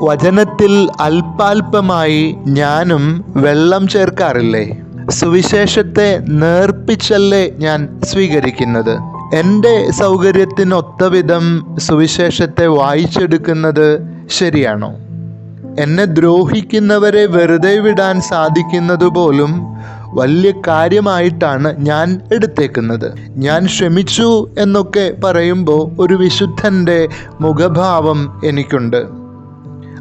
വചനത്തിൽ അല്പാൽപമായി ഞാനും വെള്ളം ചേർക്കാറില്ലേ? സുവിശേഷത്തെ നേർപ്പിച്ചല്ലേ ഞാൻ സ്വീകരിക്കുന്നത്? എന്റെ സൗകര്യത്തിനൊത്ത വിധം സുവിശേഷത്തെ വായിച്ചെടുക്കുന്നത് ശരിയാണോ? എന്നെ ദ്രോഹിക്കുന്നവരെ വെറുതെ വിടാൻ സാധിക്കുന്നതുപോലും വലിയ കാര്യമായിട്ടാണ് ഞാൻ എടുത്തേക്കുന്നത്. ഞാൻ ക്ഷമിച്ചു എന്നൊക്കെ പറയുമ്പോൾ ഒരു വിശുദ്ധന്റെ മുഖഭാവം എനിക്കുണ്ട്.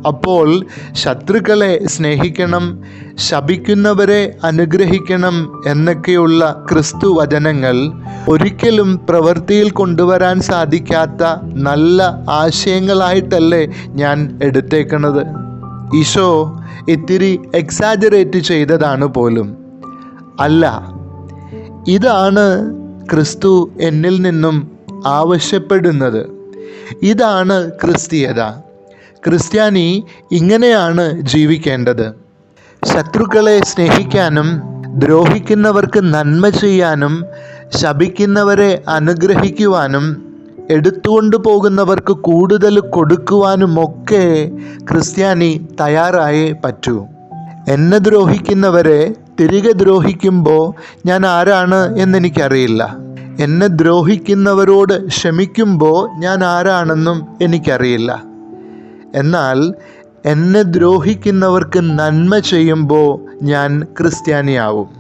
അപ്പോൾ ശത്രുക്കളെ സ്നേഹിക്കണം ശപിക്കുന്നവരെ അനുഗ്രഹിക്കണം എന്നൊക്കെയുള്ള ക്രിസ്തു വചനങ്ങൾ ഒരിക്കലും പ്രവൃത്തിയിൽ കൊണ്ടുവരാൻ സാധിക്കാത്ത നല്ല ആശയങ്ങളായിട്ടല്ലേ ഞാൻ എടുത്തേക്കുന്നത് ഈശോ ഇത്തിരി എക്സാജറേറ്റ് ചെയ്തതാണ് പോലും. അല്ല ഇതാണ് ക്രിസ്തു എന്നിൽ നിന്നും ആവശ്യപ്പെടുന്നത്. ഇതാണ് ക്രിസ്തീയത. ക്രിസ്ത്യാനി ഇങ്ങനെയാണ് ജീവിക്കേണ്ടത്. ശത്രുക്കളെ സ്നേഹിക്കാനും ദ്രോഹിക്കുന്നവർക്ക് നന്മ ചെയ്യാനും ശപിക്കുന്നവരെ അനുഗ്രഹിക്കുവാനും എടുത്തുകൊണ്ടു പോകുന്നവർക്ക് കൂടുതൽ കൊടുക്കുവാനുമൊക്കെ ക്രിസ്ത്യാനി തയ്യാറായേ പറ്റൂ. എന്നെ ദ്രോഹിക്കുന്നവരെ തിരികെ ദ്രോഹിക്കുമ്പോൾ ഞാൻ ആരാണ് എന്നെനിക്കറിയില്ല. എന്നെ ദ്രോഹിക്കുന്നവരോട് ക്ഷമിക്കുമ്പോൾ ഞാൻ ആരാണെന്നും എനിക്കറിയില്ല. എന്നാൽ എന്നെ ദ്രോഹിക്കുന്നവർക്ക് നന്മ ചെയ്യുമ്പോൾ ഞാൻ ക്രിസ്ത്യാനിയാവും.